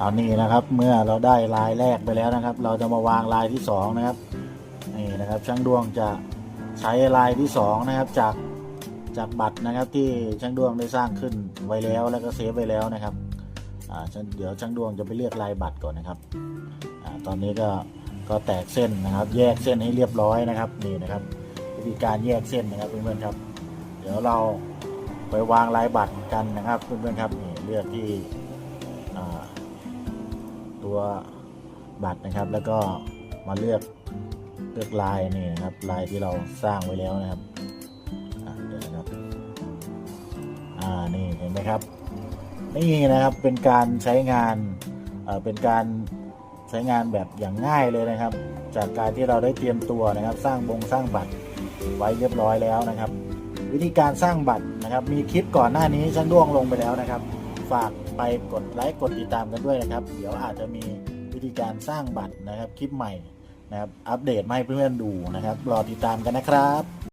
เอานี่นะครับ เมื่อเราได้ลายแรกไปแล้วนะครับ เราจะมาวางลายที่สองนะครับนี่นะครับช่างดวงจะใช้ลายที่สองนะครับจากจากบัตรนะครับที่ช่างดวงได้สร้างขึ้นไว้แล้วแล้วก็เซฟไว้แล้วนะครับอ่าเดี๋ยวช่างดวงจะไปเลือกลายบัตรก่อนนะครับอ่าตอนนี้ก็ก็แตกเส้นนะครับ แยกเส้นให้เรียบร้อยนะครับนี่นะครับ วิธีการแยกเส้นนะครับเพื่อนๆครับ เดี๋ยวเราไปวางลายบัตรกันนะครับเพื่อนๆครับนี่เลือกที่ ตัวบัตรนะครับ แล้วก็มาเลือกเลือกลายนี่นะครับ ลายที่เราสร้างไว้แล้วนะครับเดี๋ยวนะครับอ่านี่เห็นไหมครับ นี่นะครับเป็นการใช้งานเอ่อเป็นการใช้งานแบบอย่างง่ายเลยนะครับ จากการที่เราได้เตรียมตัวนะครับ สร้างบงสร้างบัตรไว้เรียบร้อยแล้วนะครับ วิธีการสร้างบัตรนะครับ มีคลิปก่อนหน้านี้ช่างด้วงลงไปแล้วนะครับ ฝากไปกดไลค์กดติดตามกันด้วยนะครับ เดี๋ยวอาจจะมีวิธีการสร้างบัตรนะครับคลิปใหม่นะครับอัปเดตมาให้เพื่อนๆดูนะครับ รอติดตามกันนะครับ